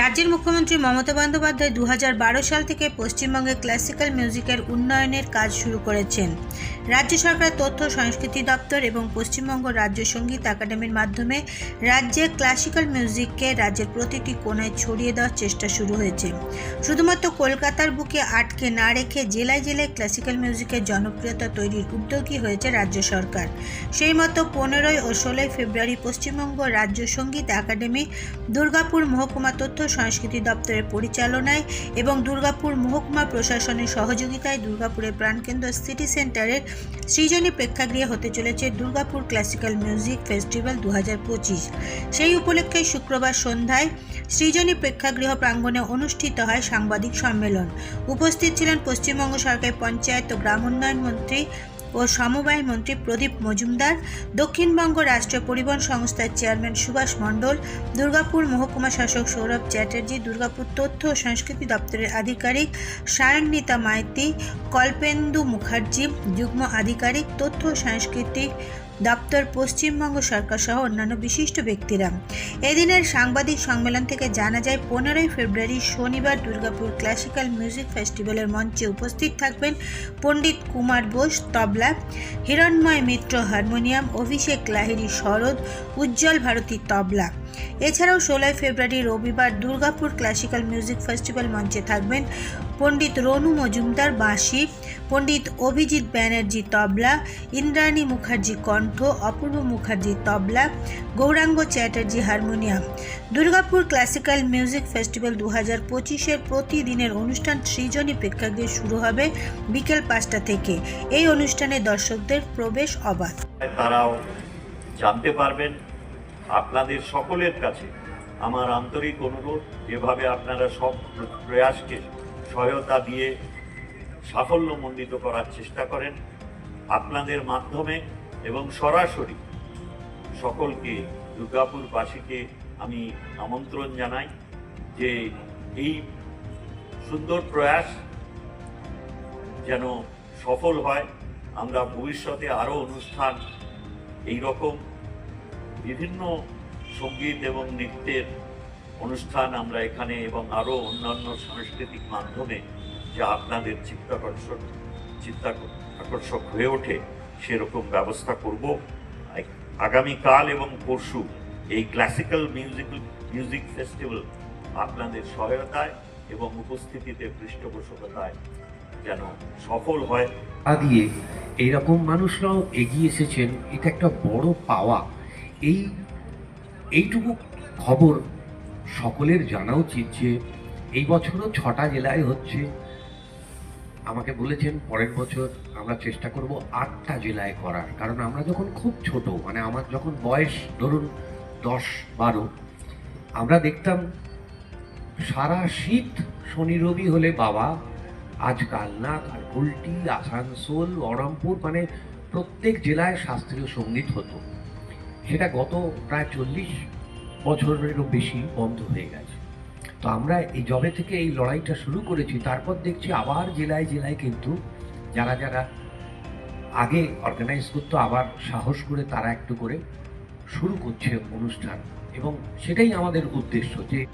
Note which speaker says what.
Speaker 1: রাজ্যের মুখ্যমন্ত্রী মমতা বন্দ্যোপাধ্যায় দু হাজার বারো সাল থেকে পশ্চিমবঙ্গে ক্লাসিক্যাল মিউজিকের উন্নয়নের কাজ শুরু করেছেন। রাজ্য সরকার তথ্য সংস্কৃতি দপ্তর এবং পশ্চিমবঙ্গ রাজ্য সংগীত একাডেমির মাধ্যমে রাজ্যে ক্লাসিক্যাল মিউজিককে রাজ্যের প্রতিটি কোণায় ছড়িয়ে দেওয়ার চেষ্টা শুরু হয়েছে। শুধুমাত্র কলকাতার বুকে আটকে না রেখে জেলায় জেলায় ক্লাসিক্যাল মিউজিকের জনপ্রিয়তা তৈরির উদ্যোগী হয়েছে রাজ্য সরকার। সেই মতো পনেরোই ও ষোলোই ফেব্রুয়ারি পশ্চিমবঙ্গ রাজ্য সংগীত একাডেমি, দুর্গাপুর মহকুমা তথ্য সংস্কৃতি দপ্তরের পরিচালনায় এবং দুর্গাপুর মহকুমা প্রশাসনের সহযোগিতায় দুর্গাপুরের প্রাণকেন্দ্র সিটি সেন্টারের সৃজনী প্রেক্ষাগৃহে হতে চলেছে দুর্গাপুর ক্লাসিক্যাল মিউজিক ফেস্টিভ্যাল দু হাজার পঁচিশ। সেই উপলক্ষে শুক্রবার সন্ধ্যায় সৃজনী প্রেক্ষাগৃহ প্রাঙ্গণে অনুষ্ঠিত হয় সাংবাদিক সম্মেলন। উপস্থিত ছিলেন পশ্চিমবঙ্গ সরকারের পঞ্চায়েত ও গ্রাম উন্নয়ন মন্ত্রী ও সমবায় মন্ত্রী প্রদীপ মজুমদার, দক্ষিণবঙ্গ রাষ্ট্রীয় পরিবহন সংস্থার চেয়ারম্যান সুভাষ মণ্ডল, দুর্গাপুর মহকুমা শাসক সৌরভ চ্যাটার্জি, দুর্গাপুর তথ্য ও সংস্কৃতি দপ্তরের আধিকারিক সায়ন্বিতা মাইতি, কল্পেন্দু মুখার্জি, যুগ্ম আধিকারিক, তথ্য ও সাংস্কৃতিক দপ্তর, পশ্চিমবঙ্গ সরকার সহ অন্যান্য বিশিষ্ট ব্যক্তিরা। এদিনের সাংবাদিক সম্মেলন থেকে জানা যায়, পনেরোই ফেব্রুয়ারি শনিবার দুর্গাপুর ক্লাসিক্যাল মিউজিক ফেস্টিভ্যালের মঞ্চে উপস্থিত থাকবেন পণ্ডিত কুমার বোস, তবলা, হিরণময় মিত্র হারমোনিয়াম, অভিষেক লাহিড়ী শরদ উজ্জ্বল ভারতী তবলা। এছাড়াও ষোলোই ফেব্রুয়ারি রবিবার দুর্গাপুর ক্লাসিক্যাল মিউজিক ফেস্টিভ্যাল মঞ্চে থাকবেন পণ্ডিত রনু মজুমদার, বাঁশি, পণ্ডিত অভিজিৎ ব্যানার্জি তবলা, ইন্দ্রাণী মুখার্জি কণ্ঠ, Apurba Mukherjee tabla, Gouranga Chatterjee harmonium. Durgapur classical music festival দু হাজার পঁচিশের প্রতিদিনের অনুষ্ঠান সৃজনী প্রেক্ষাগৃহে শুরু হবে বিকেল পাঁচটা থেকে। এই অনুষ্ঠানে দর্শকদের প্রবেশ অবাধ।
Speaker 2: তারাও জানতে পারবেন আপনাদের সকলের কাছে আমার আন্তরিক অনুরোধ, যেভাবে আপনারা সব প্রয়াসকে সহায়তা দিয়ে সাফল্যমণ্ডিত করার চেষ্টা করেন, আপনাদের মাধ্যমে এবং সরাসরি সকলকে, দুর্গাপুরবাসীকে আমি আমন্ত্রণ জানাই যে এই সুন্দর প্রয়াস যেন সফল হয়। আমরা ভবিষ্যতে আরও অনুষ্ঠান এই রকম বিভিন্ন সংগীত এবং নৃত্যের অনুষ্ঠান আমরা এখানে এবং আরও অন্যান্য সাংস্কৃতিক মাধ্যমে যা আপনাদের চিত্তাকর্ষক চিত্তাকর্ষক হয়ে ওঠে, সেরকম ব্যবস্থা করব। আগামীকাল এবং পরশু এই ক্লাসিক্যাল মিউজিক মিউজিক ফেস্টিভ্যাল আপনাদের সহায়তায় এবং উপস্থিতিতে পৃষ্ঠপোষকতায় যেন সফল হয়।
Speaker 3: দিয়ে এইরকম মানুষরাও এগিয়ে এসেছেন, এটা একটা বড় পাওয়া। এই, এইটুকু খবর সকলের জানা উচিত যে এই বছরও ছটা জেলায় হচ্ছে। আমাকে বলেছেন পরের বছর আমরা চেষ্টা করব আটটা জেলায় করার। কারণ আমরা যখন খুব ছোট মানে আমার যখন বয়স ধরুন দশ, বারো, আমরা দেখতাম সারা শীত শনি রবি হলে বাবা, আজ কালনা কালকুলটি আসানসোল, বহরমপুর মানে প্রত্যেক জেলায় শাস্ত্রীয় সংগীত হতো। সেটা গত প্রায় চল্লিশ বছরেরও বেশি বন্ধ হয়ে গেছে। তো আমরা এই জবে থেকে এই লড়াইটা শুরু করেছি, তারপর দেখছি আবার জেলায় জেলায় কিন্তু যারা যারা আগে অর্গানাইজ করতো, আবার সাহস করে তারা একটু করে শুরু করছে অনুষ্ঠান। এবং সেটাই আমাদের উদ্দেশ্য যে